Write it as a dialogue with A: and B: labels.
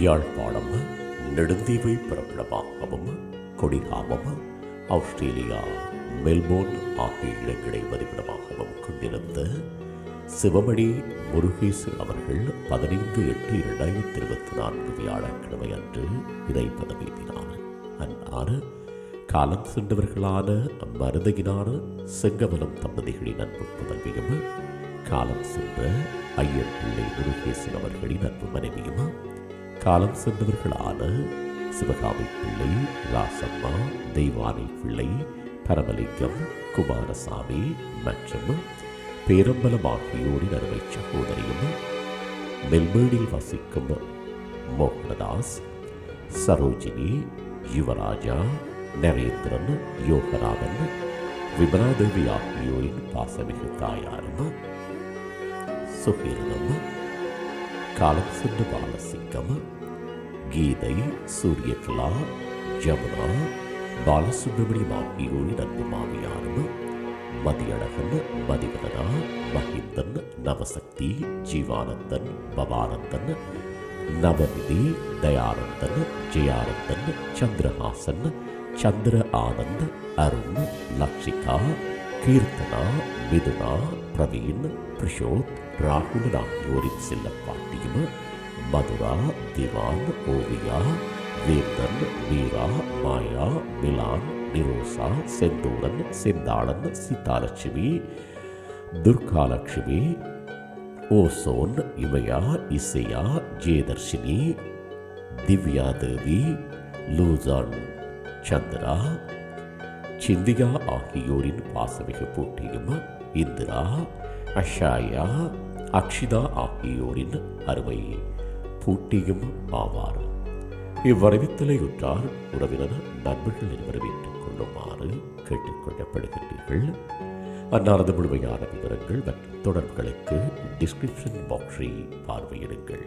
A: யாழ்ப்பாணம் நெடுந்தீவை பிறப்பிடமாகவும் Kodikamam Australia Melbourne ஆகிய இடங்களை வதிப்பிடமாகவும் கொண்டிருந்த சிவமணி முருகேசன் அவர்கள் பதினைந்து எட்டு இரண்டாயிரத்தி இருபத்தி நான்கு வியாழக்கிழமை அன்று இறை பதவியினார் அன்னார் காலம் சென்றவர்களான மருதகினான செங்கவலம் தம்பதிகளின் அன்பு புதல்வியும் காலம் சென்ற ஐயர் பிள்ளை முருகேசன் அவர்களின் அன்பு மனைவியும் காலம் சென்றவர்களான சிவகாமி பிள்ளை ராசம்மா தெய்வானை பிள்ளை பரமலிங்கம் குமாரசாமி மற்றும் பேரம்பலம் ஆகியோரின் அருமை சகோதரியும் மெல்பேர்னில் வசிக்கும் மோகனதாஸ் சரோஜினி யுவராஜா நரேந்திரன் யோகராமன் விமலாதேவி ஆகியோரின் பாசமிகு தாயாரும் சுகீரனும் காலம் சென்ற பாலசிங்கம் கீதை சூரியகலா ஜமுனா பாலசுப்ரமணியம் ஆகியோரின் அன்பு மாமியாரும் மதியழகன் மதிவதனா மஹிந்தன் நவசக்தி ஜீவானந்தன் பவானந்தன் நவநிதி தயானந்தன் ஜெயானந்தன் சந்திரஹாசன் சந்திர ஆனந்த் அருண் லக்ஷிகா கீர்த்தனா மிதுனா பிரவீன் பிரிஷோத் ராகுலன் ஆகியோரின் செல்லப்பாட்டியும் மதுரா திவான் ஓவியா வேந்தன் மீரா மாயா மிலான் நிரோசா செந்தூரன் செந்தாளன் சீதாலட்சுமி துர்காலட்சுமி ஓசோன் இமயா இசையா ஜெயதர்ஷினி திவ்யா தேவி லூசான் சந்திரா சிந்தியா ஆகியோரின் பாசமிகு போட்டியும் இந்திரா அஷாயா அக்ஷிதா ஆகியோரின் அருமை பூட்டியும் ஆவார். இவ்வரவித்தலை உற்றார் உறவினர் நண்பர்கள் இருவரும் ஏற்றுக் கொள்ளுமாறு கேட்டுக்கொள்ளப்படுகின்றீர்கள். அன்னாரது முழுமையான விவரங்கள் மற்றும் தொடர்புகளுக்கு டிஸ்கிரிப்ஷன் பாக்ஸை பார்வையிடுங்கள்.